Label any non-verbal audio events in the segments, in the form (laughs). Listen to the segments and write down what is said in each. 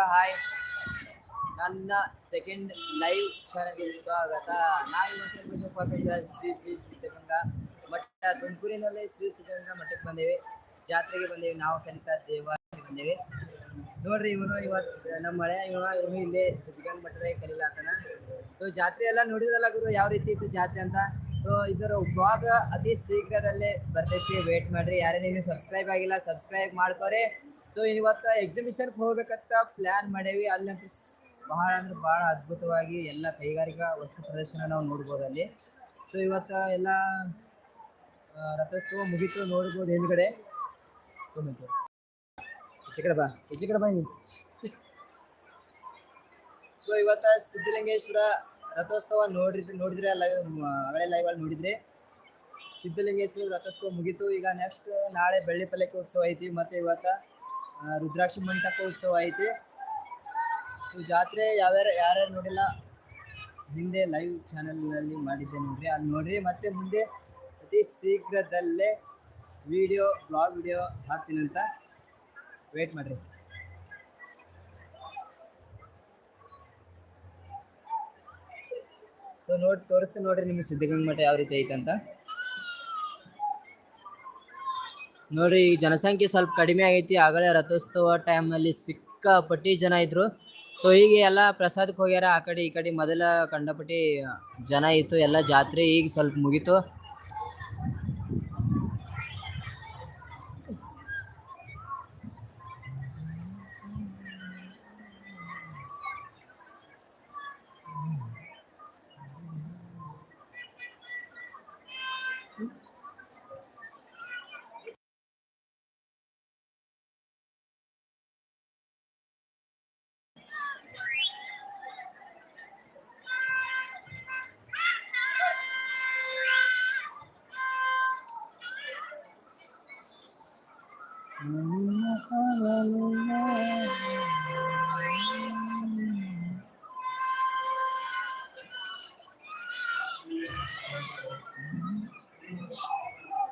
Hi. ನನ್ನ second live ಚಾನಲ್ಗೆ ಸ್ವಾಗತ. ನಾವಿವತ್ತು ಶ್ರೀ ಶ್ರೀ ಸಿದ್ಧಗಂಗಾ ಮಠ, ತುಮಕೂರಿನಲ್ಲೇ ಶ್ರೀ ಸಿದ್ಧಗಂಗಾ ಮಠಕ್ಕೆ ಬಂದೇವೆ. ಜಾತ್ರೆಗೆ ಬಂದೇವೆ. ನಾವು ಕಲಿತ ದೇವಾಲಯಕ್ಕೆ ಬಂದೇವೆ. ನೋಡ್ರಿ ಇವನು ಇವತ್ತು ನಮ್ಮ ಮಳೆ ಇವ ಇವನು ಇಲ್ಲೇ ಸಿದ್ಧಗಂಗಾ ಮಠದಾಗ ಕಲಿಲಾತನ ಸೊ ಜಾತ್ರೆ ಎಲ್ಲ ನೋಡಿದ್ರಲ್ಲ ಗುರು, ಯಾವ ರೀತಿ ಇತ್ತು ಜಾತ್ರೆ ಅಂತ? ಸೊ ಇದರ ಬ್ಲಾಗ್ ಅತಿ ಶೀಘ್ರದಲ್ಲೇ ಬರ್ತೈತಿ. ವೇಟ್ ಮಾಡ್ರಿ. ಯಾರೇನೇನು ಸಬ್ಸ್ಕ್ರೈಬ್ ಆಗಿಲ್ಲ ಸಬ್ಸ್ಕ್ರೈಬ್ ಮಾಡ್ಕೋರಿ. ಸೊ ಇವತ್ತು ಎಕ್ಸಿಬಿಷನ್ಗೆ ಹೋಗ್ಬೇಕಂತ ಪ್ಲ್ಯಾನ್ ಮಾಡೇವಿ. ಅಲ್ಲಂತೂ ಬಹಳ ಅಂದ್ರೆ ಭಾಳ ಅದ್ಭುತವಾಗಿ ಎಲ್ಲ ಕೈಗಾರಿಕಾ ವಸ್ತು ಪ್ರದರ್ಶನ ನಾವು ನೋಡ್ಬೋದು ಅಲ್ಲಿ. ಸೊ ಇವತ್ತು ಎಲ್ಲ ರಥೋತ್ಸವ ಮುಗೀತು, ನೋಡ್ಬೋದು ಹಿಂದ್ಗಡೆ. ಈಚೆ ಕಡೆ ಬಾ, ಈಚೆ ಬಾ ಸೊ ಇವತ್ತ ಸಿದ್ಧಲಿಂಗೇಶ್ವರ ರಥೋತ್ಸವ ನೋಡಿದ್ರೆ ನೋಡಿದ್ರೆ ಲೈವ್ ಅಲ್ಲಿ ನೋಡಿದ್ರೆ ಸಿದ್ಧಲಿಂಗೇಶ್ವರ ರಥೋತ್ಸವ ಮುಗೀತು. ಈಗ ನೆಕ್ಸ್ಟ್ ನಾಳೆ ಬೆಳ್ಳಿ ಪಲ್ಲಕ್ಕಿ ಉತ್ಸವ ಐತಿ. ಮತ್ತೆ ಇವತ್ತ ರುದ್ರಾಕ್ಷಿ ಮಂಟಪ ಉತ್ಸವ ಐತಿ. ಸೊ ಜಾತ್ರೆ ಯಾವ್ಯಾರ ಯಾರ್ಯಾರು ನೋಡಿಲ್ಲ, ಹಿಂದೆ ಲೈವ್ ಚಾನಲ್ನಲ್ಲಿ ಮಾಡಿದ್ದೆ ನೋಡ್ರಿ. ಅಲ್ಲಿ ನೋಡ್ರಿ, ಮತ್ತೆ ಮುಂದೆ ಅತಿ ಶೀಘ್ರದಲ್ಲೇ ವಿಡಿಯೋ ಬ್ಲಾಗ್ ವಿಡಿಯೋ ಹಾಕ್ತೀನಂತ ವೇಟ್ ಮಾಡ್ರಿ. ಸೊ ನೋಡಿ ತೋರಿಸ್ತೀನಿ ನೋಡ್ರಿ ನಿಮ್ಗೆ ಸಿದ್ಧಗಂಗಾ ಮಠ ಯಾವ ರೀತಿ ಐತೆ ಅಂತ ನೋಡ್ರಿ ಈ ಜನಸಂಖ್ಯೆ ಸ್ವಲ್ಪ ಕಡಿಮೆ ಆಗೈತಿ. ಆಗಲೇ ರಥೋತ್ಸವ ಟೈಮಲ್ಲಿ ಸಿಕ್ಕಾಪಟ್ಟಿ ಜನ ಇದ್ರು. ಸೊ ಈಗ ಎಲ್ಲ ಪ್ರಸಾದಕ್ಕೆ ಹೋಗ್ಯಾರ. ಆ ಕಡೆ, ಈ ಕಡೆ ಮೊದಲ ಕಂಡಪಟ್ಟಿ ಜನ ಇತ್ತು. ಎಲ್ಲ ಜಾತ್ರೆ ಈಗ ಸ್ವಲ್ಪ ಮುಗೀತು.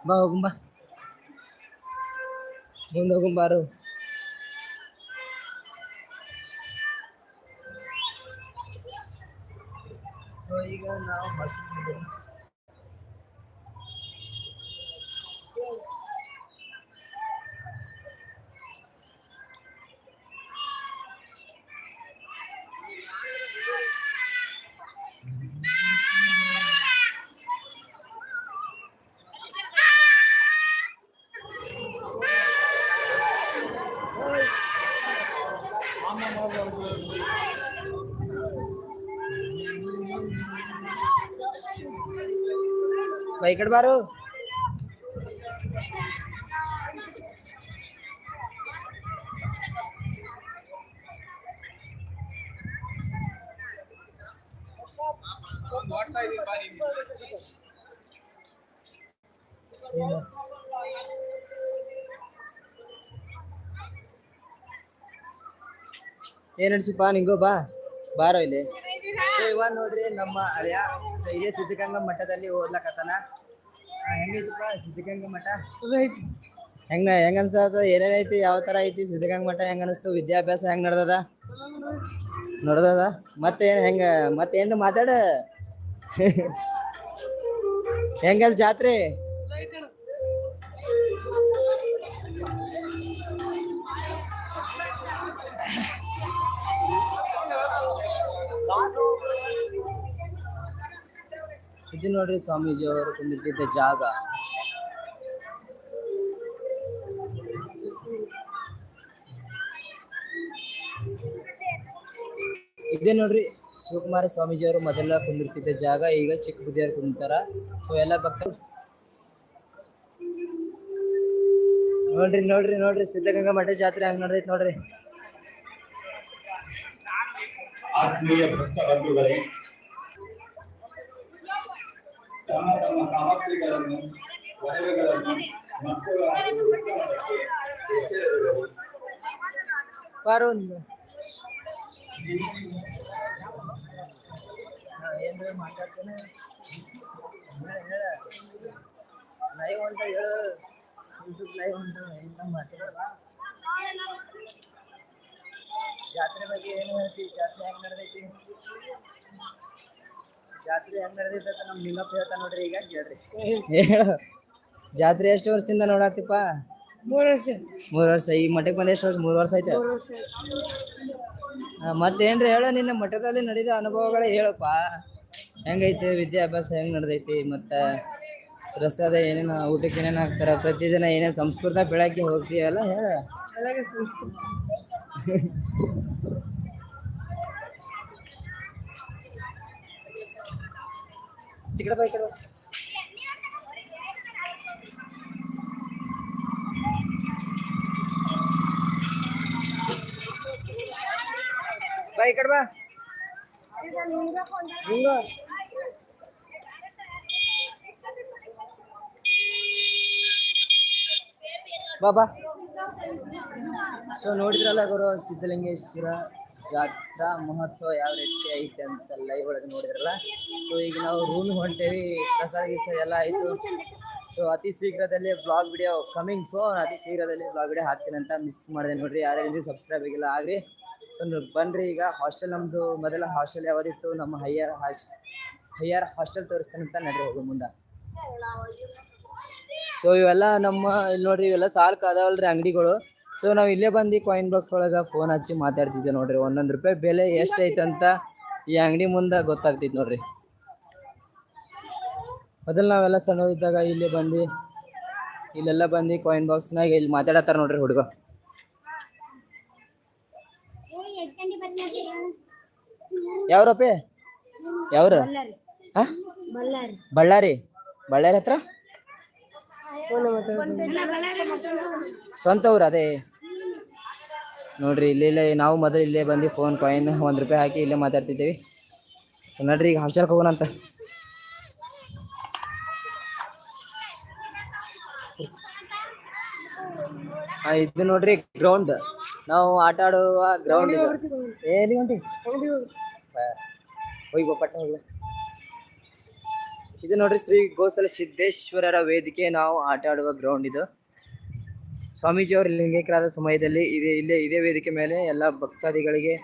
ಬಾ ಹೋಗುಂಬ ಮುಂದೆ ಹೋಗುಂಬಾರು ಈಗ ಕಡೆ ಬಾರು ಏನು? ನಡ್ಸಿಪ್ಪ ನಿಂಗೋ ಬಾ. ಬಾರೋ ಇಲ್ಲಿ. ಸೊ ಇವಾಗ ನೋಡ್ರಿ ನಮ್ಮ ಅಳಿಯ ಇದೇ ಸಿದ್ಧಗಂಗಾ ಮಠದಲ್ಲಿ ಓದ್ಲಕತ್ತಾನ. ಸಿದ್ಧಗಂಗಾ ಮಠ ಹೆಂಗ ಹೆಂಗ ಅನ್ಸದ ಏನೇನೈತಿ ಯಾವ ತರ ಐತಿ? ಸಿದ್ಧಗಂಗಾ ಮಠ ಹೆಂಗ ಅನಿಸ್ತು? ವಿದ್ಯಾಭ್ಯಾಸ ಹೆಂಗ್ ನಡ್ದದ? ನಡ್ದದ? ಮತ್ತೇನ್ ಹೆಂಗ ಮತ್ತೇನು ಮಾತಾಡ? (laughs) ಹೆಂಗದ ಜಾತ್ರೆ? ಇದು ನೋಡ್ರಿ ಸ್ವಾಮೀಜಿ ಅವರು ಕುಂದಿರ್ತಿದ್ದ ಜಾಗ. ಇದೇ ನೋಡ್ರಿ ಶಿವಕುಮಾರ ಸ್ವಾಮೀಜಿ ಅವರು ಮೊದಲ ಕುಂದಿರ್ತಿದ್ದ ಜಾಗ, ಈಗ ಚಿಕ್ಕ ಬುದ್ಧಿಯವರು ಕುಂತಾರ ಸೊ ಎಲ್ಲ ಭಕ್ತರು ನೋಡ್ರಿ ನೋಡ್ರಿ ನೋಡ್ರಿ, ಸಿದ್ಧಗಂಗಾ ಮಠ ಜಾತ್ರೆ ಹಂಗ ನಡ್ದೈತಿ ನೋಡ್ರಿ. ಆತ್ಮೀಯ ಭಕ್ತ ಬಂಧುಗಳೇ ತಮ್ಮ ತಮ್ಮ ಸಾಮಗ್ರಿಗಳನ್ನು ಒಡವೆಗಳನ್ನು ಮಕ್ಕಳು ಹಾಗೂ ವೃದ್ಧರೊಂದಿಗೆ ಎಚ್ಚರವಿರಲು ಬಾರೋ ಒಂದು ಏನ್ರ ಮಾತಾಡ್ತೇನೆ ಹೇಳ ಲೈವ್ ಹೊಂಟ ಹೇಳು ಯೂಟ್ಯೂಬ್ ಲೈವ್ ಹೊಂಟ ಎಂತ ಮಾತಾಡ ಜಾತ್ರೆ ಬಗ್ಗೆ ಏನು ಹೇಳ್ತಿ ಜಾತ್ರೆ ಹೆಂಗ್ ನಡೆದೈತಿ ಜಾತ್ರೆ ಜಾತ್ರೆ ಎಷ್ಟು ವರ್ಷದಿಂದ ನೋಡಾತಿಪ್ಪ? ಮೂರು ವರ್ಷ ಮೂರು ವರ್ಷ. ಈ ಮಠಕ್ಕೆ ಬಂದ ಎಷ್ಟು ವರ್ಷ? ಮೂರು ವರ್ಷ ಐತೆ ಮತ್ತೆ ಮತ್ತೇನ್ರಿ ಹೇಳ ನಿನ್ನ ಮಠದಲ್ಲಿ ನಡೆದ ಅನುಭವಗಳೇ ಹೇಳಪ್ಪ. ಹೆಂಗೈತೆ ವಿದ್ಯಾಭ್ಯಾಸ ಹೆಂಗ್ ನಡೆದೈತಿ? ಮತ್ತ ಪ್ರಸಾದ ಏನೇನು ಊಟಕ್ಕೆ ಏನೇನು ಹಾಕ್ತಾರ? ಪ್ರತಿದಿನ ಏನೇನು ಸಂಸ್ಕೃತ ಬೆಳಗ್ಗೆ ಹೋಗ್ತೀಯಲ್ಲ ಹೇಳ. ಹೇಳು (laughs) ಬೈ ಈ ಕಡೆ ಬಾ ಹಿಂಗ ಬಾ ಬಾ. ಸೊ ನೋಡಿದ್ರಲ್ಲ ಗುರು ಸಿದ್ಧಲಿಂಗೇಶ್ವರ? ಜಾತ್ರಾ ಮಹೋತ್ಸವ ಯಾವ ರೀತಿ ಐತೆ ಅಂತ ಲೈವ್ ಒಳಗೆ ನೋಡಿದ್ರಲ್ಲ. ಸೊ ಈಗ ನಾವು ರೂಮ್ ಹೊಂಟೇವಿ, ಪ್ರಸಾದ ಗಿಸಾದ ಎಲ್ಲ ಆಯಿತು. ಸೊ ಅತಿ ಶೀಘ್ರದಲ್ಲಿ ಬ್ಲಾಗ್ ವಿಡಿಯೋ ಕಮಿಂಗ್ ಸೊ ಅತಿ ಶೀಘ್ರದಲ್ಲಿ ಬ್ಲಾಗ್ ವಿಡಿಯೋ ಹಾಕ್ತೀನಿ ಅಂತ ಮಿಸ್ ಮಾಡಿದೆ ನೋಡ್ರಿ. ಯಾರ್ಯಾರು ಸಬ್ಸ್ಕ್ರೈಬ್ ಆಗಿಲ್ಲ, ಆಗ್ರಿ. ಸೊ ಬನ್ನಿರಿ ಈಗ. ಹಾಸ್ಟೆಲ್ ನಮ್ಮದು ಮೊದಲ ಹಾಸ್ಟೆಲ್ ಯಾವುದಿತ್ತು? ನಮ್ಮ ಹೈಯರ್ ಹಾಸ್, ಹೈಯರ್ ಹಾಸ್ಟೆಲ್ ತೋರಿಸ್ತೇನೆ ಅಂತ ನಡ್ರಿ ಹೋಗು ಮುಂದೆ. ಸೊ ಇವೆಲ್ಲ ನಮ್ಮ, ಇಲ್ಲಿ ನೋಡ್ರಿ ಇವೆಲ್ಲ ಸಾಲ್ಕ್ ಅದಾವಲ್ರಿ ಅಂಗಡಿಗಳು. ಸೊ ನಾವು ಇಲ್ಲೇ ಬಂದು ಕಾಯಿನ್ ಬಾಕ್ಸ್ ಒಳಗೆ ಫೋನ್ ಹಚ್ಚಿ ಮಾತಾಡ್ತಿದ್ದೆ ನೋಡ್ರಿ. ಒಂದೊಂದು ರೂಪಾಯಿ ಬೆಲೆ ಎಷ್ಟೈತೆ ಅಂತ ಈ ಅಂಗಡಿ ಮುಂದೆ ಗೊತ್ತಾಗ್ತಿತ್ತು ನೋಡ್ರಿ. ಮೊದಲು ನಾವೆಲ್ಲ ಸಣ್ಣದಿದ್ದಾಗ ಇಲ್ಲೇ ಬಂದು ಇಲ್ಲೆಲ್ಲ ಬಂದು ಕಾಯಿನ್ ಬಾಕ್ಸ್ನಾಗ ಇಲ್ಲಿ ಮಾತಾಡತ್ತಾರ ನೋಡ್ರಿ ಹುಡುಗ. ಯಾವ್ರಪ್ಪ ಯಾವ್ರ? ಬಳ್ಳಾರಿ. ಬಳ್ಳಾರಿ ಹತ್ರ? ಸ್ವಂತ ಊರು ಅದೇ. ನೋಡ್ರಿ ಇಲ್ಲಿ ಇಲ್ಲೇ ನಾವು ಮೊದಲು ಇಲ್ಲೇ ಬಂದು ಫೋನ್ ಕಾಯಿನ್ ಒಂದು ರೂಪಾಯಿ ಹಾಕಿ ಇಲ್ಲೇ ಮಾತಾಡ್ತಿದ್ದೇವೆ. ಸೊ ನೋಡ್ರಿ ಈಗ ಹಾಸ್ಟೆಲ್ಗೆ ಹೋಗೋಣ ಅಂತ. ಇದು ನೋಡ್ರಿ ಗ್ರೌಂಡ್ ನಾವು ಆಟ ಆಡುವ ಗ್ರೌಂಡ್ ಹೋಗಿ ಪಟ್ಟ ಹೋಗ್ಲ ಇದು ನೋಡ್ರಿ ಶ್ರೀ ಗೋಸಲ ಸಿದ್ದೇಶ್ವರರ ವೇದಿಕೆ. ನಾವು ಆಟ ಆಡುವ ಗ್ರೌಂಡ್ ಇದು. ಸ್ವಾಮೀಜಿಯವರ ಲಿಂಗೈಕ್ಯರಾದ ಸಮಯದಲ್ಲಿ ಇದೇ, ಇಲ್ಲೇ, ಇದೇ ವೇದಿಕೆ ಮೇಲೆ ಎಲ್ಲ ಭಕ್ತಾದಿಗಳಿಗೆ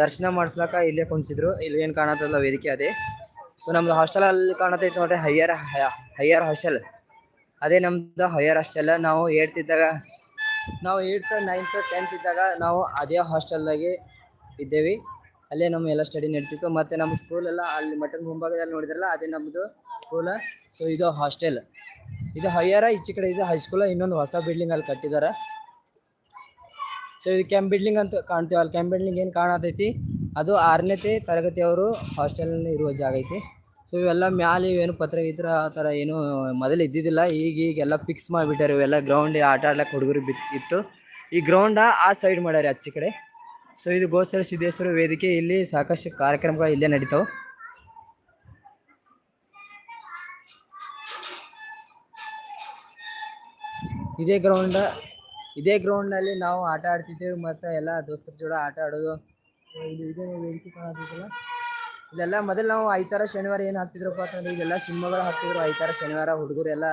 ದರ್ಶನ ಮಾಡಿಸ್ಲಾಕ ಇಲ್ಲೇ ಕುಣಿಸಿದ್ರು ಇಲ್ಲಿ ಏನು ಕಾಣತ್ತಲ್ಲ ವೇದಿಕೆ ಅದೇ. ಸೊ ನಮ್ದು ಹಾಸ್ಟೆಲ್ ಅಲ್ಲಿ ಕಾಣತೈತೆ ನೋಡ್ರಿ, ಹೈಯರ್ ಹೈಯರ್ ಹಾಸ್ಟೆಲ್ ಅದೇ ನಮ್ದು ಹೈಯರ್ ಹಾಸ್ಟೆಲ್ ನಾವು ಏಡ್ತಿದ್ದಾಗ, ನಾವು ಏಳ್ತ್ ನೈನ್ತ್ ಟೆಂತ್ ಇದ್ದಾಗ ನಾವು ಅದೇ ಹಾಸ್ಟೆಲ್ದಾಗೆ ಇದ್ದೇವೆ. ಅಲ್ಲೇ ನಮ್ಮ ಎಲ್ಲ ಸ್ಟಡಿ ನಡೀತಿತ್ತು. ಮತ್ತು ನಮ್ಮ ಸ್ಕೂಲ್ ಎಲ್ಲ ಅಲ್ಲಿ ಮಟನ್ ಮುಂಭಾಗದಲ್ಲಿ ನೋಡಿದ್ರಲ್ಲ, ಅದೇ ನಮ್ಮದು ಸ್ಕೂಲ ಸೊ ಇದು ಹಾಸ್ಟೆಲ್ ಇದು ಹೈಯರ, ಈಚೆ ಕಡೆ ಇದು ಹೈಸ್ಕೂಲ ಇನ್ನೊಂದು ಹೊಸ ಬಿಲ್ಡಿಂಗ್ ಅಲ್ಲಿ ಕಟ್ಟಿದಾರ ಸೊ ಇದು ಕ್ಯಾಂಪ್ ಬಿಲ್ಡಿಂಗ್ ಅಂತ ಕಾಣ್ತೀವಿ. ಅಲ್ಲಿ ಕ್ಯಾಂಪ್ ಬಿಲ್ಡಿಂಗ್ ಏನು ಕಾಣತೈತಿ? ಅದು ಆರನೇತಿ ತರಗತಿಯವರು ಹಾಸ್ಟೆಲ್ನಲ್ಲಿ ಇರುವ ಜಾಗ ಐತಿ. ಸೊ ಇವೆಲ್ಲ ಮ್ಯಾಲೆ ಇವೇನು ಪತ್ರ ಇದ್ರ ಆ ಥರ ಏನು ಮೊದಲು ಇದ್ದಿದ್ದಿಲ್ಲ. ಈಗ ಈಗೆಲ್ಲ ಫಿಕ್ಸ್ ಮಾಡಿಬಿಟ್ಟಾರೆ. ಇವೆಲ್ಲ ಗ್ರೌಂಡ್ ಆಟ ಆಡ್ಲಿಕ್ಕೆ ಹುಡುಗರು ಬಿತ್ತು ಈ ಗ್ರೌಂಡ ಆ ಸೈಡ್ ಮಾಡ್ಯಾರ ಆಚೆ ಕಡೆ. ಸೊ ಇದು ಗೋಸರ ಸಿದ್ದೇಶ್ವರ ವೇದಿಕೆ. ಇಲ್ಲಿ ಸಾಕಷ್ಟು ಕಾರ್ಯಕ್ರಮಗಳು ಇಲ್ಲೇ ನಡೀತಾವೆ. ಇದೇ ಗ್ರೌಂಡ ಇದೇ ಗ್ರೌಂಡ್ನಲ್ಲಿ ನಾವು ಆಟ ಆಡ್ತಿದ್ದೇವೆ ಮತ್ತು ಎಲ್ಲ ದೋಸ್ತರ ಜೋಡ ಆಟ ಆಡೋದು. ಇದು ಇದೇ ವೇದಿಕೆ ಕಾಣತ್ತೈತಲ್ಲ ಇಲ್ಲೆಲ್ಲ ಮೊದಲು ನಾವು ಐತಾರ ಶನಿವಾರ ಏನು ಹಾಕ್ತಿದ್ರಪ್ಪ ಅಂತಂದ್ರೆ ಇದೆಲ್ಲ ಸಿನಿಮಾಗಳು ಹಾಕ್ತಿದ್ರು. ಐತಾರ ಶನಿವಾರ ಹುಡುಗರೆಲ್ಲ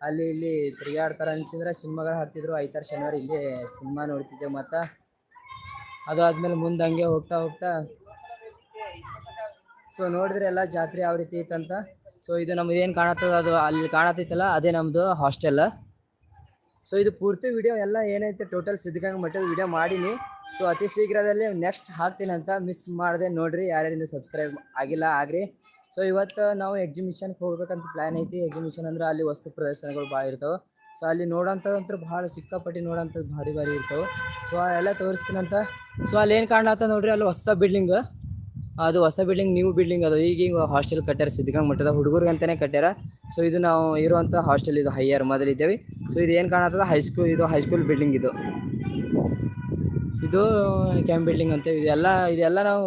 ಅಲ್ಲಿ ಇಲ್ಲಿ ತಿರುಗಾಡ್ತಾರೆ ಅನ್ಸಿದ್ರೆ ಸಿನಿಮಾಗಳು ಹಾಕ್ತಿದ್ರು. ಐತಾರ ಶನಿವಾರ ಇಲ್ಲಿ ಸಿನಿಮಾ ನೋಡ್ತಿದ್ದೆವು ಮತ್ತು ಅದು ಆದ್ಮೇಲೆ ಮುಂದೆ ಹಂಗೆ ಹೋಗ್ತಾ ಹೋಗ್ತಾ ಸೊ ನೋಡಿದ್ರೆ ಎಲ್ಲ ಜಾತ್ರೆ ಯಾವ ರೀತಿ ಇತ್ತಂತ ಸೊ ಇದು ನಮ್ದು ಏನು ಕಾಣತ್ತದ ಅದು ಅಲ್ಲಿ ಕಾಣತ್ತೈತಲ್ಲ, ಅದೇ ನಮ್ಮದು ಹಾಸ್ಟೆಲ್ ಸೊ ಇದು ಪೂರ್ತಿ ವಿಡಿಯೋ ಎಲ್ಲ ಏನೈತೆ ಟೋಟಲ್ ಸಿದ್ಧಗಂಗಾ ಮಟ್ಟದ ವಿಡಿಯೋ ಮಾಡೀನಿ. ಸೊ ಅತಿ ಶೀಘ್ರದಲ್ಲಿ ನೆಕ್ಸ್ಟ್ ಹಾಕ್ತೀನಿ ಅಂತ ಮಿಸ್ ಮಾಡಿದೆ. ನೋಡ್ರಿ, ಯಾರ್ಯಾರಿಂದ ಸಬ್ಸ್ಕ್ರೈಬ್ ಆಗಿಲ್ಲ, ಆಗ್ರಿ. ಸೊ ಇವತ್ತು ನಾವು ಎಕ್ಸಿಬಿಷನ್ಗೆ ಹೋಗ್ಬೇಕಂತ ಪ್ಲ್ಯಾನ್ ಐತಿ. ಎಕ್ಸಿಬಿಷನ್ ಅಂದ್ರೆ ಅಲ್ಲಿ ವಸ್ತು ಪ್ರದರ್ಶನಗಳು ಭಾಳ ಇರ್ತಾವೆ. ಸೊ ಅಲ್ಲಿ ನೋಡೋಂಥದ್ದಂತೂ ಭಾಳ ಸಿಕ್ಕಾಪಟ್ಟಿ ನೋಡೋಂಥದ್ದು ಭಾರಿ ಭಾರಿ ಇರ್ತವೆ. ಸೊ ಎಲ್ಲ ತೋರಿಸ್ತೀನಂತ. ಸೊ ಅಲ್ಲಿ ಏನು ಕಾಣತ್ತ ನೋಡ್ರಿ, ಅಲ್ಲಿ ಹೊಸ ಬಿಲ್ಡಿಂಗ್ ಅದು ಹೊಸ ಬಿಲ್ಡಿಂಗ್ ನ್ಯೂ ಬಿಲ್ಡಿಂಗ್ ಅದು. ಈಗ ಹಾಸ್ಟೆಲ್ ಕಟ್ಟ್ಯಾರ, ಸಿದ್ಧಗಂಗಾ ಮಟ್ಟದ ಹುಡುಗರಿಗೆ ಅಂತಲೇ ಕಟ್ಟ್ಯಾರ. ಸೊ ಇದು ನಾವು ಇರುವಂಥ ಹಾಸ್ಟೆಲ್ ಇದು ಹೈಯರ್ ಮೊದಲಿದ್ದೇವೆ ಸೊ ಇದು ಏನು ಕಾಣತ್ತದ ಹೈಸ್ಕೂಲ್ ಇದು ಹೈಸ್ಕೂಲ್ ಬಿಲ್ಡಿಂಗ್ ಇದು. ಇದು ಕ್ಯಾಂಪ್ ಬಿಲ್ಡಿಂಗ್ ಅಂತ. ಇದೆಲ್ಲ ಇದೆಲ್ಲ ನಾವು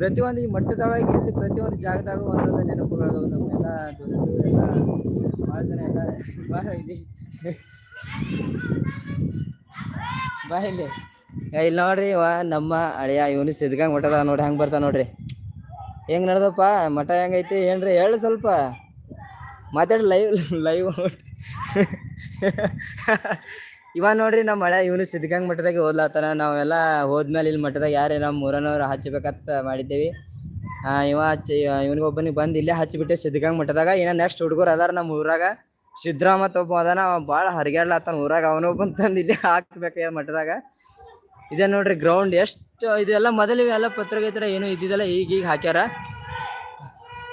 ಪ್ರತಿಯೊಂದು ಈ ಮಟ್ಟದೊಳಗೆ ಇಲ್ಲಿ ಪ್ರತಿಯೊಂದು ಜಾಗದಾಗ ಒಂದೊಂದು ನೆನಪುಗಳು ನಮ್ಮ ದೋಸ್ತರು, ಎಲ್ಲ ಭಾಳ ಎಲ್ಲ ಇಲ್ಲಿ. ಬಾ ಇಲ್ಲಿ. ಇಲ್ಲಿ ನೋಡ್ರಿ ವಾ ನಮ್ಮ ಅಳಿಯ ಇವನು ಸಿದ್ಗಂಗ್ ಮಠದ ನೋಡಿ ಹಂಗೆ ಬರ್ತಾವ ನೋಡ್ರಿ. ಹೆಂಗೆ ನಡ್ದಪ್ಪ? ಮಠ ಹೆಂಗೈತಿ ಏನ್ರಿ ಹೇಳು ಸ್ವಲ್ಪ. ಮಾತಾಡಿ ಲೈವ್ ಲೈವ್ ಇವ ನೋಡ್ರಿ ನಮ್ಮ ಮಳೆ ಇವನು ಸಿದ್ಧಗಂಗ್ ಮಠದಾಗೆ ಓದ್ಲಾತಾನ ನಾವೆಲ್ಲ ಹೋದ್ಮೇಲೆ ಇಲ್ಲಿ ಮಠದಾಗ ಯಾರೇ ನಮ್ಮ ಮೂರನವ್ರು ಹಚ್ಚಬೇಕಂತ ಮಾಡಿದ್ದೇವೆ. ಇವ ಹಚ್ಚಿ, ಇವನಿಗೊಬ್ಬನಿಗೆ ಬಂದು ಇಲ್ಲೇ ಹಚ್ಚಿಬಿಟ್ಟೆ ಸಿದ್ಧಗಂಗ್ ಮಠದಾಗ. ಇನ್ನ ನೆಕ್ಸ್ಟ್ ಹುಡುಗರು ಅದಾರ ನಮ್ಮ ಊರಾಗ. ಸಿದ್ರಾಮತ್ ಒಬ್ಬ ಅದಾನ, ಅವ ಭಾಳ ಹರಿಗಾಡ್ಲಾತಾನ ಊರಾಗ. ಅವನೊಬ್ಬನ ತಂದು ಇಲ್ಲಿ ಹಾಕ್ಬೇಕು ಮಠದಾಗ. ಇದೆ ನೋಡ್ರಿ ಗ್ರೌಂಡ್ ಎಷ್ಟು, ಇದೆಲ್ಲ ಮೊದಲು ಇವೆಲ್ಲ ಪತ್ರಗೈತರ ಏನು ಇದ್ದಿದ್ದಲ್ಲ ಈಗ ಈಗ ಹಾಕ್ಯಾರ.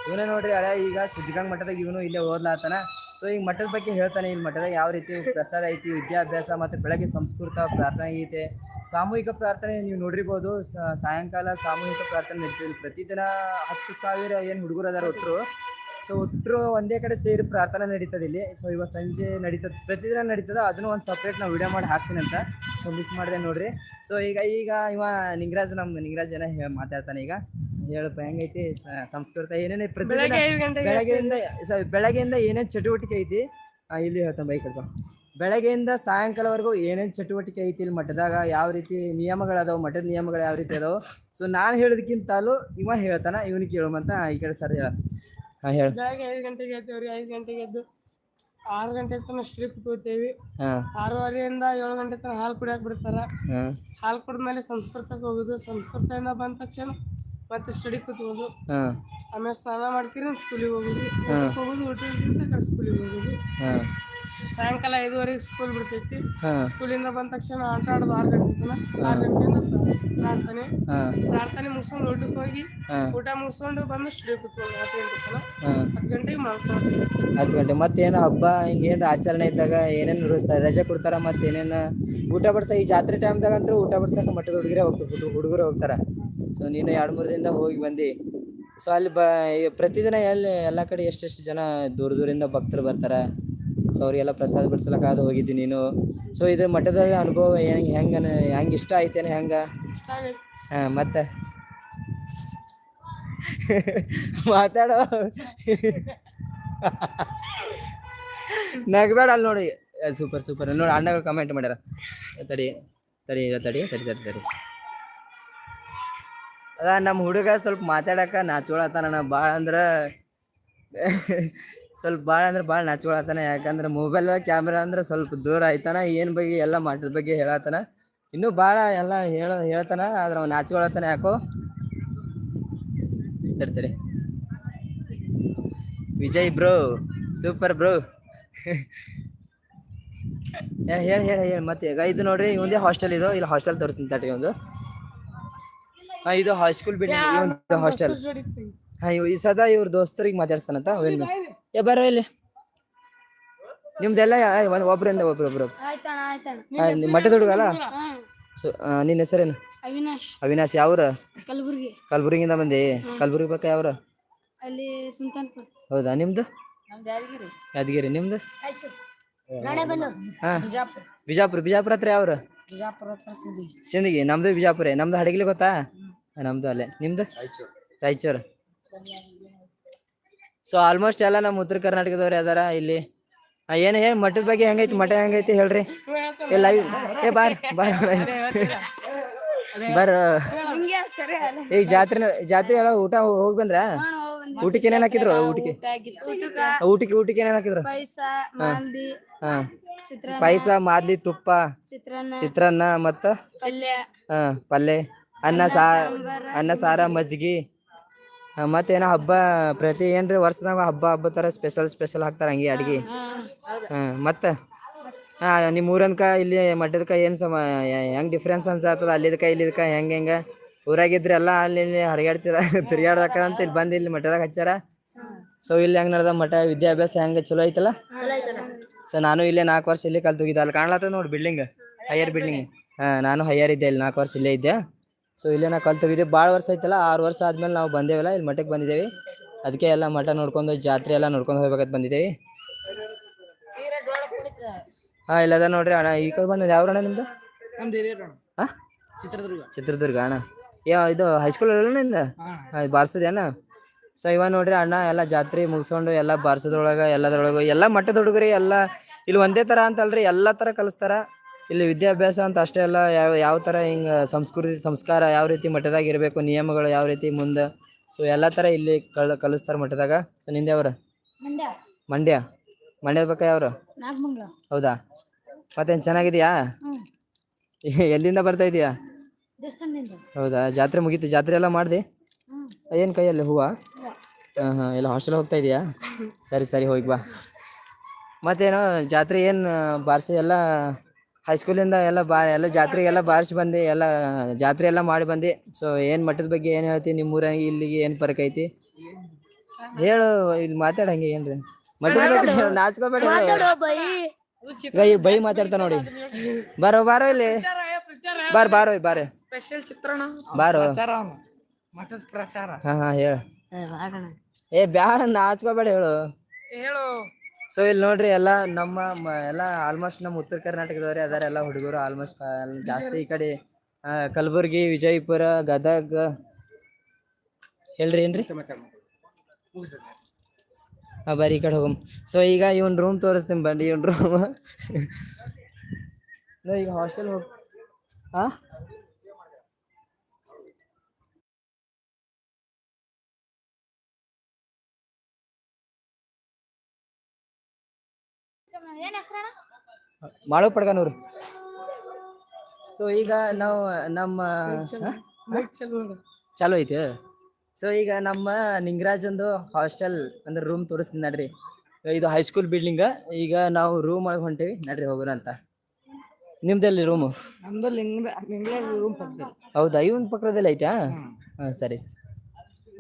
ಇವನೇ ನೋಡ್ರಿ ಹಳೆ ಈಗ ಸಿದ್ಧಗಂಗ್ ಮಠದಾಗ ಇವನು ಇಲ್ಲೇ ಓದ್ಲಾತಾನ ಸೊ ಈಗ ಮಠದ ಬಗ್ಗೆ ಹೇಳ್ತಾನೆ ಇಲ್ಲಿ ಮಠದಾಗ ಯಾವ ರೀತಿ ಪ್ರಸಾದ ಐತಿ, ವಿದ್ಯಾಭ್ಯಾಸ ಮತ್ತು ಬೆಳಗ್ಗೆ ಸಂಸ್ಕೃತ, ಪ್ರಾರ್ಥನಾ ಗೀತೆ ಸಾಮೂಹಿಕ ಪ್ರಾರ್ಥನೆ ನೀವು ನೋಡಿರ್ಬೋದು. ಸಾಯಂಕಾಲ ಸಾಮೂಹಿಕ ಪ್ರಾರ್ಥನೆ ನಡೀತೀವಿ ಪ್ರತಿದಿನ ಹತ್ತು ಸಾವಿರ ಏನು ಹುಡುಗರು ಅದಾರ ಒಟ್ಟರು ಸೊ ಒಟ್ಟರು ಒಂದೇ ಕಡೆ ಸೇರಿ ಪ್ರಾರ್ಥನೆ ನಡೀತದೆ ಇಲ್ಲಿ. ಸೊ ಇವಾಗ ಸಂಜೆ ನಡೀತದೆ. ಪ್ರತಿದಿನ ನಡೀತದ. ಅದನ್ನು ಒಂದು ಸಪ್ರೇಟ್ ನಾವು ವಿಡಿಯೋ ಮಾಡಿ ಹಾಕ್ತೀನಿ ಅಂತ. ಸೊ ಮಿಸ್ ಮಾಡಿದೆ ನೋಡ್ರಿ. ಸೊ ಈಗ ಈಗ ಇವ ನಿಂಗರಾಜ್ ನಮ್ಮ ನಿಂಗರಾಜ್ ಜನ ಮಾತಾಡ್ತಾನೆ ಈಗ. ಹೇಳಪ್ಪ ಹೆಂಗೈತಿ? ಸಂಸ್ಕೃತ ಏನೇನು ಗಂಟೆಗೆ ಬೆಳಗ್ಗೆಯಿಂದ ಸ- ಬೆಳಗ್ಗೆಯಿಂದ ಏನೇನು ಚಟುವಟಿಕೆ ಐತಿ? ಇಲ್ಲಿ ಹೇಳ್ತಾನೆ ಬೈಕ್. ಬೆಳಗ್ಗೆಯಿಂದ ಸಾಯಂಕಾಲವರೆಗೂ ಏನೇನು ಚಟುವಟಿಕೆ ಐತಿ ಇಲ್ಲಿ ಮಠದಾಗ ಯಾವ ರೀತಿ ನಿಯಮಗಳದಾವೆ ಮಠದ ನಿಯಮಗಳು ಯಾವ ರೀತಿ ಅದಾವೆ? ಸೊ ನಾನು ಹೇಳೋದಕ್ಕಿಂತಲೂ ಇವ ಹೇಳ್ತಾನೆ ಇವನು ಕೇಳುವಂತ ಈ ಕಡೆ ಸರ್ ಹೇಳ. ಹಾಂ ಹೇಳ. ಬೆಳಗ್ಗೆ ಐದು ಗಂಟೆಗೆ ಎದ್ದೇವ್ರಿ ಐದು ಗಂಟೆಗೆ ಎದ್ದು ಆರು ಗಂಟೆ ತನಕ ಸ್ಟ್ರೀಪ್ ಹಾಂ. ಆರೂವರೆಯಿಂದ ಏಳು ಗಂಟೆ ತನಕ ಹಾಲು ಕುಡಿಯಕ್ಕೆ ಬಿಡ್ತಾರೆ ಹಾಲು ಕುಡಿದ್ಮೇಲೆ ಸಂಸ್ಕೃತಕ್ಕೆ ಹೋಗೋದು ಸಂಸ್ಕೃತದಿಂದ ಬಂದ ತಕ್ಷಣ ಮತ್ತೆ ಸ್ಟಡಿ ಕೂತ್ಬೋದು ಹಾಂ. ಆಮೇಲೆ ಸ್ನಾನ ಮಾಡ್ತೀರಿ ಸ್ಕೂಲಿಗೆ ಹೋಗೋದು. ಹೋಗುದು ಊಟದಿಂದ ಸ್ಕೂಲಿಗೆ ಹೋಗೋದು. ಹಾಂ. ಸಾಯಂಕಾಲ ಐದುವರೆಗೆ ಸ್ಕೂಲ್ ಬಿಡ್ತೈತಿ. ಸ್ಕೂಲಿಂದ ಬಂದ ತಕ್ಷಣ ಆಟ ಆಡೋದು ಆರು ಗಂಟೆ ಆರು ಗಂಟೆಯಿಂದ ಪ್ರಾರ್ಥನೆ. ಪ್ರಾರ್ಥನೆ ಮುಗಿಸ್ಕೊಂಡು ಊಟಕ್ಕೆ ಹೋಗಿ ಊಟ ಮುಗಿಸ್ಕೊಂಡು ಬಂದು ಸ್ಟುಡಿಯೋ ಕೂತ್ಕೊಂಡು ಹತ್ತು ಗಂಟೆ ಹತ್ತು ಗಂಟೆಗೆ ಮಾಡ್ಕೊಂಡು ಹತ್ತು ಗಂಟೆ. ಮತ್ತೇನು ಹಬ್ಬ ಹಿಂಗೆ ಏನು ಆಚರಣೆ ಇದ್ದಾಗ ಏನೇನು ರಜೆ ಕೊಡ್ತಾರ ಮತ್ತೆ ಏನೇನು? ಊಟ ಬಡ್ಸ ಈ ಜಾತ್ರೆ ಟೈಮ್ದಾಗ ಅಂತೂ ಊಟ ಬಡ್ಸಕ್ಕೆ ಮಟ್ಟದ ಹುಡುಗರೇ ಹೋಗ್ತಾರೆ ಹುಡುಗ ಹುಡುಗರು ಹೋಗ್ತಾರೆ. ಸೊ ನೀನು ಎರಡು ಮೂರು ದಿನದ ಹೋಗಿ ಬಂದು. ಸೊ ಅಲ್ಲಿ ಬ ಪ್ರತಿದಿನ ಎಲ್ಲಿ ಎಲ್ಲ ಕಡೆ ಎಷ್ಟೆಷ್ಟು ಜನ ದೂರ ದೂರಿಂದ ಭಕ್ತರು ಬರ್ತಾರೆ? ಸೊ ಅವರಿಗೆಲ್ಲ ಪ್ರಸಾದ ಬಿಡ್ಸಲಕ್ಕಾದ ಹೋಗಿದ್ದಿ ನೀನು. ಸೊ ಇದು ಮಠದಲ್ಲಿ ಅನುಭವ ಹೆಂಗೆ ಹೆಂಗೆ ಹೆಂಗೆ ಇಷ್ಟ ಆಯ್ತೇನೆ ಹೆಂಗೆ? ಹಾಂ ಮತ್ತೆ? ಮಾತಾಡೋ? ನಗಬೇಡ ಅಲ್ಲಿ ನೋಡಿ. ಸೂಪರ್ ಸೂಪರ್ ನೋಡಿ ಅಣ್ಣಗಳು ಕಮೆಂಟ್ ಮಾಡ್ಯಾರ. ತಡಿ ತಡಿ ತಡಿ ತಡಿ ತಡಿ ತಡಿ. ಅದ ನಮ್ಮ ಹುಡುಗ ಸ್ವಲ್ಪ ಮಾತಾಡಕ ನಾಚೋಳತ್ತಾನ ಭಾಳ ಅಂದ್ರೆ ಸ್ವಲ್ಪ ಭಾಳ ಅಂದ್ರೆ ಭಾಳ ನಾಚ್ಕೊಳತ್ತಾನ ಯಾಕಂದ್ರೆ ಮೊಬೈಲ್ ಕ್ಯಾಮ್ರಾ ಅಂದ್ರೆ ಸ್ವಲ್ಪ ದೂರ ಆಯ್ತಾನ ಏನು ಬಗ್ಗೆ ಎಲ್ಲ ಮಠದ ಬಗ್ಗೆ ಹೇಳತ್ತಾನ ಇನ್ನೂ ಭಾಳ ಎಲ್ಲ ಹೇಳ ಹೇಳ್ತಾನ ಆದ್ರೆ ಅವ್ನು ನಾಚ್ಕೊಳತ್ತಾನ ಯಾಕೋ? ಇರ್ತೀರಿ ವಿಜಯ್ ಬ್ರೋ ಸೂಪರ್ ಬ್ರೋ. (laughs) ಹೇಳಿ ಹೇಳಿ ಹೇಳಿ ಹೇಳಿ ಮತ್ತೆ. ಈಗ ಇದು ನೋಡ್ರಿ ಒಂದೇ ಹಾಸ್ಟೆಲ್ ಇದು. ಇಲ್ಲಿ ಹಾಸ್ಟೆಲ್ ತೋರಿಸ್ತೀನಿ ತಡ್ರಿ ಒಂದು ಹಾಂ ಇದು ಹೈಸ್ಕೂಲ್ ಬಿಡಿ ಒಂದು ಹಾಸ್ಟೆಲ್ ಹಾಂ ಇವ್ ಈ ಸದಾ ಇವ್ರ ದೋಸ್ತರಿಗೆ ಮಾತಾಡ್ಸ್ತಾನಂತ ಏನು ಏ ಬರೋ ಇಲ್ಲಿ. ನಿಮ್ದೆಲ್ಲ ಒಂದು ಒಬ್ರಿಂದ ಒಬ್ರು ಒಬ್ರು. ಆಯ್ತಣ್ಣ ಆಯ್ತಣ್ಣ. ಹಾಂ ನಿಮ್ಮ ಮಠದ ಹುಡುಗಲ್ಲ? ಸೊ ನಿನ್ನ ಹೆಸರೇನು? ಅವಿನಾಶ್. ಅವಿನಾಶ್ ಯಾವ್ರ? ಕಲಬುರ್ಗಿ. ಕಲಬುರಗಿಯಿಂದ ಬಂದಿ. ಕಲ್ಬುರ್ಗಿ ಪಕ್ಕ ಯಾವ್ರ? ಅಲ್ಲಿ ಸುಲ್ತಾನ್ಪುರ್. ಹೌದಾ ನಿಮ್ದು? ನಮ್ದು ಯಾದಗಿರಿ. ಯಾದಗಿರಿ ನಿಮ್ದು? ಹಾಂ. ಬಿಜಾಪುರ. ಬಿಜಾಪುರ ಹತ್ರ ಯಾವ್ರ? ಬಿಜಾಪುರ ಹತ್ರ ಸಿಂಧಿ. ಸಿಂದಗಿ ನಮ್ದು ಬಿಜಾಪುರ. ನಮ್ದು ಹಡಗಿಲಿ ಗೊತ್ತಾ? ನಮ್ದು ಅಲ್ಲೇ. ನಿಮ್ದು? ರಾಯಚೂರು. ಸೊ ಆಲ್ಮೋಸ್ಟ್ ಎಲ್ಲ ನಮ್ಮ ಉತ್ತರ ಕರ್ನಾಟಕದವ್ರು ಅದಾರ ಇಲ್ಲಿ. ಏನು ಏನು ಮಠದ ಬಗ್ಗೆ ಹೆಂಗೈತಿ ಮಠ ಹೆಂಗೈತಿ ಹೇಳ್ರಿ. ಏ ಲೈವ್ ಏ ಬಾರ್ ಬಾರ್. ಬರ್ ಈಗ ಜಾತ್ರೆ ಜಾತ್ರೆ ಎಲ್ಲ ಊಟ ಹೋಗಿ ಬಂದ್ರ? ಊಟಕ್ಕೆ ಏನೇನ್ ಹಾಕಿದ್ರು? ಊಟಕ್ಕೆ. ಊಟಕ್ಕೆ ಊಟಕ್ಕೆ ಏನೇನ್ ಹಾಕಿದ್ರು? ಪಾಯಸ ಹಾ ಮಾದ್ಲಿ ತುಪ್ಪ ಚಿತ್ರಾನ್ನ ಮತ್ತ? ಪಲ್ಯ. ಹಾ ಪಲ್ಯ. ಅನ್ನ ಸಾ ಅನ್ನ ಸಾರ ಮಜ್ಜಿಗೆ. ಹಾ, ಏನೋ ಹಬ್ಬ ಪ್ರತಿ ಏನ್ರಿ ವರ್ಷದಾಗ ಹಬ್ಬ ಹಬ್ಬ ಥರ ಸ್ಪೆಷಲ್ ಸ್ಪೆಷಲ್ ಹಾಕ್ತಾರೆ ಹಂಗೆ ಅಡ್ಗೆ. ಹಾಂ ಮತ್ತೆ? ಹಾಂ ನಿಮ್ಮ ಊರನ್ಕ ಇಲ್ಲಿ ಮಠದಕ ಏನು ಸಮ ಹೆಂಗೆ ಡಿಫ್ರೆನ್ಸ್ ಅನ್ಸತ್ತದ ಅಲ್ಲಿದಕ ಇಲ್ಲಿದಕ ಹೆಂಗೆ ಹೆಂಗೆ? ಊರಾಗಿದ್ರೆ ಎಲ್ಲ ಅಲ್ಲಿ ಇಲ್ಲಿ ಹರಿಗಾಡ್ತಿದ (laughs) ತಿರ್ಗಾಡ್ದಕ್ಕ ಅಂತ ಇಲ್ಲಿ ಬಂದು ಇಲ್ಲಿ ಮಠದಾಗ ಹಚ್ಚಾರ? ಸೊ ಇಲ್ಲಿ ಹೆಂಗೆ ನಡ್ದ ಮಠ ವಿದ್ಯಾಭ್ಯಾಸ ಹೆಂಗೆ ಚಲೋ ಐತಲ್ಲ? ಸೊ ನಾನು ಇಲ್ಲೇ ನಾಲ್ಕು ವರ್ಷ ಇಲ್ಲಿ ಕಲ್ತೋಗಿದ್ದೆ. ಅಲ್ಲಿ ಕಾಣ್ಲತ್ತದ ನೋಡಿ ಬಿಲ್ಡಿಂಗ್ ಹೈಯರ್ ಬಿಲ್ಡಿಂಗ್ ಹಾಂ ನಾನು ಹೈಯರ್ ಇದ್ದೆ ಇಲ್ಲಿ ನಾಲ್ಕು ವರ್ಷ ಇಲ್ಲೇ ಇದ್ದೆ. ಸೊ ಇಲ್ಲೇ ನಾ ಕಲ್ತೋಗಿದ್ದೆ ಭಾಳ ವರ್ಷ ಐತಲ್ಲ ಆರು ವರ್ಷ ಆದ್ಮೇಲೆ ನಾವು ಬಂದೇವಲ್ಲ ಇಲ್ಲಿ ಮಠಕ್ಕೆ ಬಂದಿದ್ದೇವೆ. ಅದಕ್ಕೆ ಎಲ್ಲ ಮಠ ನೋಡ್ಕೊಂಡು ಜಾತ್ರೆ ಎಲ್ಲ ನೋಡ್ಕೊಂಡು ಹೋಗ್ಬೇಕಂತ ಬಂದಿದ್ದೇವೆ. ಹಾಂ ಇಲ್ಲದ ನೋಡ್ರಿ ಅಣ್ಣ. ಈ ಕಡೆ ಬಂದ ಯಾವ ಅಣ್ಣ ನಿಮ್ದು? ಹಾಂ? ಚಿತ್ರದುರ್ಗ. ಚಿತ್ರದುರ್ಗ ಅಣ್ಣ. ಯಾ ಇದು ಹೈಸ್ಕೂಲ್ ಅಲ್ಲ ನಿಂದ? ಹಾಂ. ಬಾರ್ಸದೇನ? ಸೊ ಇವ ನೋಡ್ರಿ ಅಣ್ಣ ಎಲ್ಲ ಜಾತ್ರೆ ಮುಗಿಸ್ಕೊಂಡು ಎಲ್ಲ ಬಾರ್ಸೋದ್ರೊಳಗೆ ಎಲ್ಲದ್ರೊಳಗೆ ಎಲ್ಲ ಮಠದ ಹುಡುಗರಿ ಎಲ್ಲ ಇಲ್ಲಿ ಒಂದೇ ಥರ ಅಂತಲ್ರಿ ಎಲ್ಲ ಥರ ಕಲಿಸ್ತಾರ. ಇಲ್ಲಿ ವಿದ್ಯಾಭ್ಯಾಸ ಅಂತ ಅಷ್ಟೇ ಅಲ್ಲ ಯಾವ ಯಾವ ಥರ ಹಿಂಗೆ ಸಂಸ್ಕೃತಿ ಸಂಸ್ಕಾರ ಯಾವ ರೀತಿ ಮಠದಾಗ ಇರಬೇಕು ನಿಯಮಗಳು ಯಾವ ರೀತಿ ಮುಂದೆ. ಸೊ ಎಲ್ಲ ಥರ ಇಲ್ಲಿ ಕಲ್ ಕಲಿಸ್ತಾರೆ ಮಠದಾಗ. ಸೊ ನಿಂದೆ ಅವ್ರ? ಮಂಡ್ಯ. ಮಂಡ್ಯ. ಮಂಡ್ಯದ ಪಕ್ಕ ಯಾವ್ರ? ಹೌದಾ? ಮತ್ತೇನು ಚೆನ್ನಾಗಿದೆಯಾ? (laughs) ಎಲ್ಲಿಂದ ಬರ್ತಾ ಇದೀಯಾ? ಹೌದಾ? ಜಾತ್ರೆ ಮುಗೀತು ಜಾತ್ರೆ ಎಲ್ಲ ಮಾಡಿದೆ? ಏನು ಕೈಯಲ್ಲಿ ಹೂವ? ಹಾಂ ಹಾಂ ಎಲ್ಲ ಹಾಸ್ಟೆಲ್ ಹೋಗ್ತಾ ಇದೆಯಾ? ಸರಿ ಸರಿ ಹೋಗಿ ಬಾ. ಮತ್ತೇನೋ ಜಾತ್ರೆ ಏನು ಬಾರಿಸಿ ಎಲ್ಲ ಹೈಸ್ಕೂಲಿಂದ ಎಲ್ಲ ಬಾ ಎಲ್ಲ ಜಾತ್ರೆಗೆಲ್ಲ ಬಾರಿಸಿ ಬಂದು ಎಲ್ಲ ಜಾತ್ರೆ ಎಲ್ಲ ಮಾಡಿ ಬಂದು. ಸೊ ಏನು ಮಠದ ಬಗ್ಗೆ ಏನು ಹೇಳ್ತಿ ನಿಮ್ಮ ಊರಾಗಿ ಇಲ್ಲಿಗೆ ಏನು ಫರ್ಕ್ ಐತಿ? ಹೇಳು ಇಲ್ಲಿ ಮಾತಾಡಂಗೆ ಏನ್ರಿ? ಮಠದ ಬಗ್ಗೆ ನಾಚ್ಕೋಬೇಡ. ಈಗ ಬೈ. ಮಾತಾಡ್ತಾ ನೋಡಿ. ಬಾರೋ ಬಾರೋ ಇಲ್ಲಿ. ಬಾರ್ ಬಾರೋ ಬಾರ. ಸ್ಪೆಷಲ್ ಚಿತ್ರಣ. ಬಾರೋ. ಮಠದ ಪ್ರಚಾರ. ಹಾಂ ಹಾಂ ಹೇಳು. ಏ ಬ್ಯಾಡ ನಾಚ್ಕೋಬೇಡ ಹೇಳು. ಹೇಳು. ಸೊ ಇಲ್ಲಿ ನೋಡ್ರಿ ಎಲ್ಲ ನಮ್ಮ ಎಲ್ಲ ಆಲ್ಮೋಸ್ಟ್ ನಮ್ಮ ಉತ್ತರ ಕರ್ನಾಟಕದವ್ರೆ ಅದಾರ. ಎಲ್ಲ ಹುಡುಗರು ಆಲ್ಮೋಸ್ಟ್ ಜಾಸ್ತಿ ಈ ಕಡೆ ಕಲಬುರ್ಗಿ, ವಿಜಯಪುರ, ಗದಗ. ಹೇಳ್ರಿ ಏನ್ರಿ? ಹಾಂ ಬರ್ರಿ ಈ ಕಡೆ ಹೋಗಮ್. ಸೊ ಈಗ ಇವನ್ ರೂಮ್ ತೋರಿಸ್ತೀನಿ ಬಂಡಿ ಇವನ್ ರೂಮ್ ಈಗ ಹಾಸ್ಟೆಲ್ ಹೋಗ್ ಹಾಂ ಏನು ಹೆಸರಣ್ಣ ಮಾಳು ಪಡ್ಕನೂರು. ಸೊ ಈಗ ನಾವು ನಮ್ಮ ಚಲೋ. ಐತೆ. ಸೊ ಈಗ ನಮ್ಮ ನಿಂಗರಾಜಂದು ಹಾಸ್ಟೆಲ್ ಅಂದ್ರೆ ರೂಮ್ ತೋರಿಸ್ತೀನಿ ನಡ್ರಿ. ಇದು ಹೈಸ್ಕೂಲ್ ಬಿಲ್ಡಿಂಗ್ ಈಗ ನಾವು ರೂಮ್ ಒಳಗೆ ಹೊಂಟೇವಿ. ನಡ್ರಿ ಹೋಗೋಣ ಅಂತ. ನಿಮ್ದಲ್ಲಿ ರೂಮು ನಮ್ದು ರೂಮ್ ಪಕ್ಕದಲ್ಲಿ. ಹೌದಾ? ಇವನ್ ಪಕ್ಕದಲ್ಲಿ ಐತಾ ಹಾಂ ಸರಿ ಸರಿ.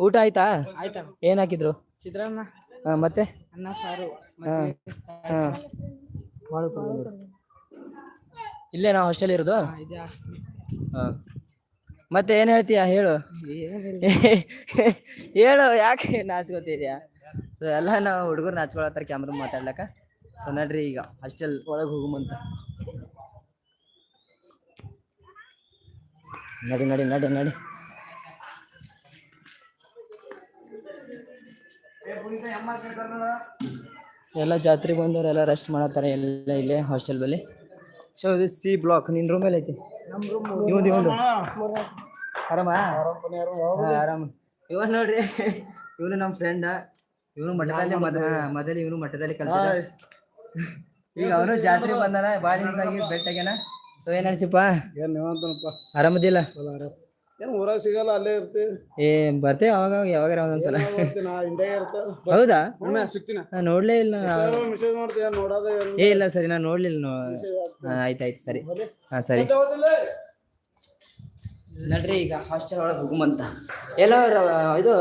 ಊಟ ಆಯ್ತಾ? ಆಯ್ತಾ ಏನು ಹಾಕಿದ್ರು? ಚಿತ್ರಾನ್ನ. ಹಾಂ ಮತ್ತೆ? ಅನ್ನ ಸಾರು ಇಲ್ಲೇ ನಾವು ಹಾಸ್ಟೆಲ್ ಇರೋದು? ಮತ್ತೆ ಏನು ಹೇಳ್ತೀಯಾ? ಹೇಳು. (laughs) ಹೇಳು ಯಾಕೆ ನಾಚ್ಕೋತಿದ್ಯಾ? ಸೊ ಎಲ್ಲ ನಾವು ಹುಡುಗರು ನಾಚ್ಕೊಳತ್ತಾರ ಕ್ಯಾಮ್ರ ಮಾತಾಡ್ಲಕ್ಕ? ಸೊ ನಡ್ರಿ ಈಗ ಹಾಸ್ಟೆಲ್ ಒಳಗೆ ಹೋಗುಮಂತ ನಡಿ ನಡಿ ನಡಿ ನಡಿ. ಎಲ್ಲ ಜಾತ್ರೆ ಬಂದವ್ರು ಎಲ್ಲ ರೆಸ್ಟ್ ಮಾಡತ್ತಾರೆ ಎಲ್ಲ ಇಲ್ಲೇ ಹಾಸ್ಟೆಲ್ ಬಲ್ಲಿ. ಸೊ ಇದು ಸಿ ಬ್ಲಾಕ್ ನಿನ್ನ ರೂಮಲ್ಲಿ ಐತಿ? ಇವಂದು ಇವಂದು. ಆರಾಮ? ಆರಾಮ ಇವ ನೋಡ್ರಿ ಇವನು ನಮ್ಮ ಫ್ರೆಂಡ್ ಇವನು ಮಠದಲ್ಲಿ ಮದ ಮೊದಲು ಇವನು ಮಠದಲ್ಲಿ ಕಲ್ತ ಈಗ ಅವನು ಜಾತ್ರೆ ಬಂದಾನ ಆಗಿ ಬೆಟ್ಟಾಗ್ಯಾನ ಸೊ ಏನ್ ಅನ್ಸಿಪ್ಪ ಏನ್ ಆರಾಮದಿಲ್ಲ? ಏನ್ ಊರಾಗ ಸಿಗಲ್ಲ ಅಲ್ಲೇ ಇರ್ತೀವಿ ಏ ಬರ್ತೇವೆ ಅವಾಗ ಯಾವಾಗಾರ ಒಂದೊಂದ್ಸಲ ನಾ ಇಂಡಿಯಾಗ ಹೌದಾ? ಒಮ್ಮೆ ಸಿಗ್ತೀನ. ನಾ ನೋಡ್ಲೇ ಇಲ್ಲ ಮೆಸೇಜ್ ಮಾಡ್ತೀಯ ನೋಡೋದ ಏನ್ ಏ ಇಲ್ಲ ಸರಿ ನಾ ನೋಡ್ಲಿಲ್ಲ ನೋ ಆಯ್ತು ಸರಿ. ಹಾ ಸರಿ. ನಡ್ರಿ ಈಗ ಹಾಸ್ಟೆಲ್ ಒಳಗೆ ಹೋಗುಮಂತ ಎಲ್ಲೋ ರ- ಇದು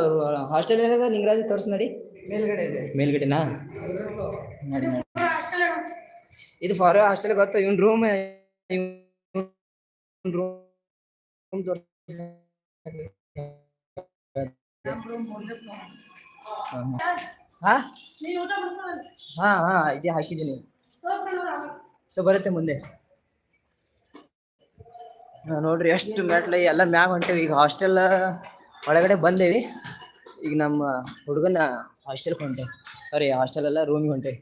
ಹಾಸ್ಟೆಲ್ ಏನದ ನಿಂಗರಾಜ್ ತೋರ್ಸ್ ನಡಿ. ಮೇಲ್ಗಡೆ ಇದೆ. ಮೇಲ್ಗಡೆನಾ? ನಡಿ ನಡಿ. ಇದು ಫಾರ್ ಹಾಸ್ಟೆಲ್ ಗೊತ್ತ ಇವ್ನ ರೂಮ್ ರೂಮ್ ಹಾ ಹಾ, ಇದೇ, ಹಾಕಿದ್ದೀನಿ. ಸೊ ಬರುತ್ತೆ ಮುಂದೆ. ನೋಡ್ರಿ ಎಷ್ಟು ಮೆಟ್ಲು, ಎಲ್ಲ ಮ್ಯಾಗ ಹೊಂಟೇವಿ. ಈಗ ಹಾಸ್ಟೆಲ್ ಒಳಗಡೆ ಬಂದೇವಿ. ಈಗ ನಮ್ಮ ಹುಡುಗನ ಹಾಸ್ಟೆಲ್ಗೆ ಹೊಂಟೆ. ಸಾರಿ ಹಾಸ್ಟೆಲ್ ಎಲ್ಲ ರೂಮಿಗೆ ಹೊಂಟೆ.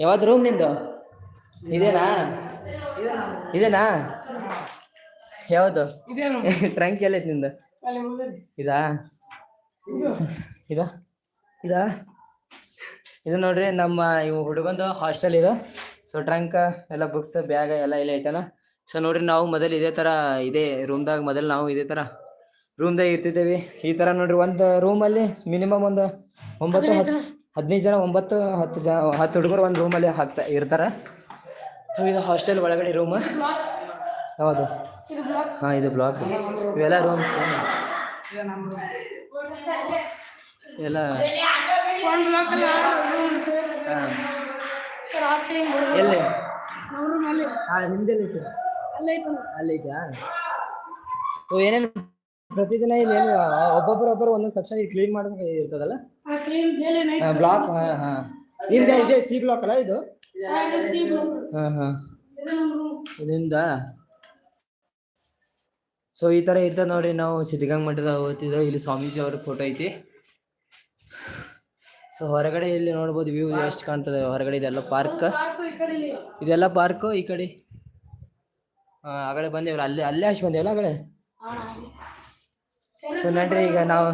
ಯಾವ್ದು ರೂಮ್ ನಿಂದು? ಇದೇನಾ? ಇದೇನಾ? ಯಾವುದು? ಟ್ರಂಕ್ ಎಲ್ಲೈತೆ ನಿಂದು? ಇದಾ? ಇದಾ? ಇದಾ? ಇದು ನೋಡ್ರಿ ನಮ್ಮ ಇವು ಹುಡುಗಂದು ಹಾಸ್ಟೆಲ್ ಇದು. ಸೊ ಟ್ರಂಕ್ ಎಲ್ಲ ಬುಕ್ಸ್ ಬ್ಯಾಗ್ ಎಲ್ಲ ಇಲ್ಲ ಇಟ್ಟನ. ಸೊ ನೋಡ್ರಿ ನಾವು ಮೊದಲು ಇದೇ ಥರ ಇದೇ ರೂಮ್ದಾಗ ಮೊದಲು ನಾವು ಇದೇ ಥರ ರೂಮ್ದಾಗ ಇರ್ತಿದ್ದೇವೆ. ಈ ಥರ ನೋಡ್ರಿ ಒಂದು ರೂಮಲ್ಲಿ ಮಿನಿಮಮ್ ಒಂದು ಒಂಬತ್ತು ಹತ್ತು ಹದಿನೈದು ಜನ ಒಂಬತ್ತು ಹತ್ತು ಜನ ಹತ್ತು ಹುಡುಗರು ಒಂದು ರೂಮಲ್ಲಿ ಹಾಕ್ತಾ ಇರ್ತಾರೆ. ಇದು ಹಾಸ್ಟೆಲ್ ಒಳಗಡೆ ರೂಮ್ ಹೌದು. ಹಾಂ ಇದು ಬ್ಲಾಕ್ ಇವೆಲ್ಲ ರೂಮ್ಸ್ ಎಲ್ಲ ಎಲ್ಲಿ? ಹಾಂ ನಿಮ್ದೆಲ್ಲಿ ಐತೆ ಅಲ್ಲೇ ಐತಣ್ಣ ಅಲ್ಲೈತಾ ಸೊ ಏನೇನು ಪ್ರತಿದಿನ ಇಲ್ಲಿ ಏನು ಒಬ್ಬೊಬ್ಬರು ಒಬ್ಬರು ಒಂದೊಂದು ಸೆಕ್ಷನ್ ಕ್ಲೀನ್ ಇರ್ತದಲ್ಲ? ಕ್ಲೀನ್ ಡೈಲಿ ನೈಟ್ ಬ್ಲಾಕ್ ಹಾಂ ಹಾಂ ನಿಮ್ದೆ ಇದೆ ಸಿ ಬ್ಲಾಕ್ ಅಲ್ಲ ಇದು? ಇದರಿಂದ ಸೊ ಈ ತರ ಇರ್ತದೆ ನೋಡ್ರಿ ನಾವು ಸಿದ್ಧಗಂಗ ಮಠದ ಓದ್ತಿದ್ದೋ ಇಲ್ಲಿ ಸ್ವಾಮೀಜಿ ಅವ್ರ ಫೋಟೋ ಐತಿ. ಸೊ ಹೊರಗಡೆ ಇಲ್ಲಿ ನೋಡ್ಬೋದು ವ್ಯೂ ಎಷ್ಟು ಕಾಣ್ತದೆ. ಹೊರಗಡೆ ಇದೆಲ್ಲ ಪಾರ್ಕ್ ಇದೆಲ್ಲ ಪಾರ್ಕ್ ಈ ಕಡೆ? ಆ ಆ ಕಡೆ ಬಂದೇವ್ರ ಅಲ್ಲೇ ಅಲ್ಲೇ ಅಷ್ಟು ಬಂದೇವಲ್ಲ ಆ ಕಡೆ? ಸೊ ನಡ್ರಿ ಈಗ ನಾವು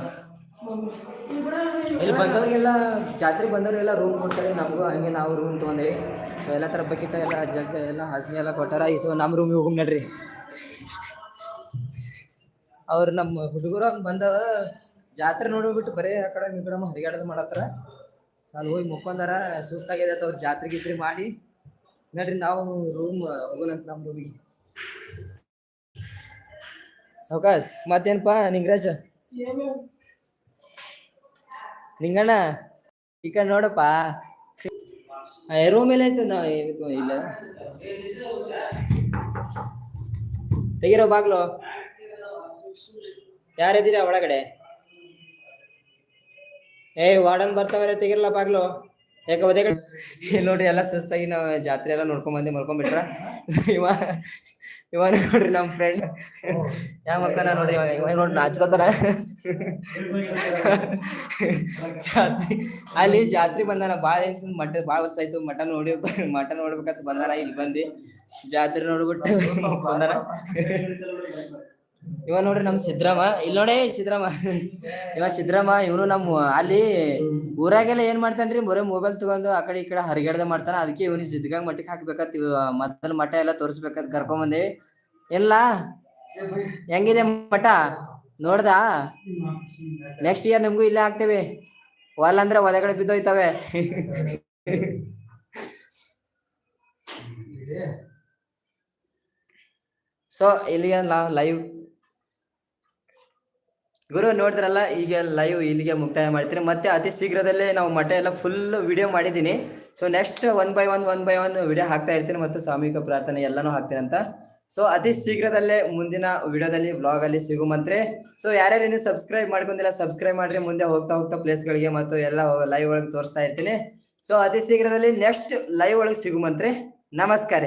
ಇಲ್ಲಿ ಬಂದವರಿಗೆಲ್ಲ, ಜಾತ್ರೆಗೆ ಬಂದವರಿಗೆಲ್ಲ ರೂಮ್ ಕೊಡ್ತಾರೆ, ನಮಗೂ ಹಂಗೆ ನಾವು ರೂಮ್ ತೊಗೊಂಡೆ. ಸೊ ಎಲ್ಲ ಥರ ಬಕೆಟ್ ಎಲ್ಲ ಜಗ್ ಎಲ್ಲ, ಹಾಸಿಗೆ ಎಲ್ಲ ಕೊಟ್ಟಾರ. ಈ ಸೊ ನಮ್ಮ ರೂಮಿಗೆ ಹೋಗಿ ನಡ್ರಿ. ಅವ್ರು ನಮ್ಮ ಹುಡುಗರು ಹಂಗೆ ಬಂದವ. ಜಾತ್ರೆ ನೋಡಿಬಿಟ್ಟು ಬರೀ ಆ ಕಡೆ, ಈ ಕಡೆ ಹರಿಗಾಡೋದು ಮಾಡತ್ತಾರ. ಸೊ ಅಲ್ಲಿ ಹೋಗಿ ಮುಕ್ಕೊಂಡಾರ ಸುಸ್ತಾಗಿದೆ ಅವ್ರು ಜಾತ್ರೆ ಗೀತ್ರೆ ಮಾಡಿ. ನಡ್ರಿ, ನಾವು ರೂಮ್ ಹೋಗೋಣಂತ ನಮ್ಮ ರೂಮಿಗೆ ಸೌಕಾಸ್ ಮತ್ತೇನಪ್ಪ ನಿಂಗರಾಜ? ನಿಂಗಣ್ಣ ಈಗ ನೋಡಪ್ಪ. ರೂಮ್ ಎಲ್ಲ ಐತೆ ನಾವು ಇಲ್ಲ. ತೆಗಿರೋ ಬಾಗ್ಲು. ಯಾರಿದ್ದೀರಾ ಒಳಗಡೆ? ಏ, ವಾರ್ಡನ್ ಬರ್ತಾವ್ರೆ, ತೆಗಿರಲ್ಲ ಬಾಗ್ಲು. ಯಾಕೆ ನೋಡ್ರಿ ಎಲ್ಲ ಸುಸ್ತಾಗಿ ನಾವು ಜಾತ್ರೆ ಎಲ್ಲ ನೋಡ್ಕೊಂಡ್ ಬಂದು ಮಲ್ಕೊಂಡ್ಬಿಟ್ರ. ಇವ ಇವ ನೋಡ್ರಿ ನಮ್ಮ ಫ್ರೆಂಡ್ ಯಾವ ಮಕ್ಕಳ ನೋಡ್ರಿ ಇವಾಗ? ಇವಾಗ ನೋಡ್ರಿ ನಾಚ್ಕೋತಾರ. ಜಾತ್ರೆ, ಅಲ್ಲಿ ಜಾತ್ರೆ ಬಂದಾನ. ಭಾಳ ದಿವಸ ಮಟ ಭಾಳ ವರ್ಷ ಆಯ್ತು. ಮಟ ನೋಡಿ ಮಟ ನೋಡ್ಬೇಕಂತ ಬಂದಾನ. ಇಲ್ಲಿ ಬಂದು ಜಾತ್ರೆ ನೋಡ್ಬಿಟ್ಟು ಬಂದಾನ. ಇವ ನೋಡ್ರಿ ನಮ್ ಸಿದ್ರಾಮ. ಇಲ್ಲಿ ನೋಡಿ ಸಿದ್ರಾಮ. (laughs) ಇವ ಸಿದ್ರಾಮ, ಇವನು ನಮ್ಮ ಅಲ್ಲಿ ಊರಾಗೆಲ್ಲ ಏನ್ ಮಾಡ್ತಾನ್ರಿ? ಮೊರೆ ಮೊಬೈಲ್ ತಗೊಂಡು ಆ ಕಡೆ ಈ ಕಡೆ ಹರಿಗಡ್ದ ಮಾಡ್ತಾನ. ಅದಕ್ಕೆ ಇವನಿಗೆ ಸಿದ್ಧಗಂಗ್ ಮಟ್ಟಿಗೆ ಹಾಕ್ಬೇಕತ್ ಮೊದಲ ಮಠ ಎಲ್ಲ ತೋರಿಸ್ಬೇಕಂತ ಕರ್ಕೊಂಬಂದೇವಿ ಇಲ್ಲ. ಹೆಂಗಿದೆ ಮಠ? ನೋಡ್ದ? ನೆಕ್ಸ್ಟ್ ಇಯರ್ ನಿಮ್ಗೂ ಇಲ್ಲೇ ಹಾಕ್ತೇವೆ ಹೊಲ ಅಂದ್ರೆ ಒದಗಡೆ ಬಿದ್ದೋಯ್ತವೆ. (laughs) ಸೊ ಇಲ್ಲಿಗೆ ಲೈವ್ ಗುರು ನೋಡಿದ್ರಲ್ಲ ಈಗ ಲೈವ್ ಇಲ್ಲಿಗೆ ಮುಕ್ತಾಯ ಮಾಡ್ತೀನಿ. ಮತ್ತೆ ಅತಿ ಶೀಘ್ರದಲ್ಲೇ ನಾವು ಮಠ ಎಲ್ಲ ಫುಲ್ ವಿಡಿಯೋ ಮಾಡಿದ್ದೀನಿ. So next one by one one by one video ಹಾಕ್ತಾ ಇರ್ತೀನಿ ಮತ್ತು ಸಾಮೂಹಿಕ ಪ್ರಾರ್ಥನೆ ಎಲ್ಲನೂ ಹಾಕ್ತೀನಿ ಅಂತ. ಸೊ ಅತಿ ಶೀಘ್ರದಲ್ಲೇ ಮುಂದಿನ ವಿಡಿಯೋದಲ್ಲಿ ವ್ಲಾಗಲ್ಲಿ ಸಿಗುಮಂತ್ರೆ ಸೊ ಯಾರ್ಯಾರು ಇನ್ನೂ ಸಬ್ಸ್ಕ್ರೈಬ್ ಮಾಡ್ಕೊಂಡಿಲ್ಲ ಸಬ್ಸ್ಕ್ರೈಬ್ ಮಾಡ್ರಿ. ಮುಂದೆ ಹೋಗ್ತಾ ಹೋಗ್ತಾ ಪ್ಲೇಸ್ಗಳಿಗೆ ಮತ್ತು ಎಲ್ಲ ಲೈವ್ ಒಳಗೆ ತೋರಿಸ್ತಾ ಇರ್ತೀನಿ. ಸೊ ಅತಿ ಶೀಘ್ರದಲ್ಲಿ ನೆಕ್ಸ್ಟ್ ಲೈವ್ ಒಳಗೆ ಸಿಗುಮಂತ್ರೆ ನಮಸ್ಕಾರ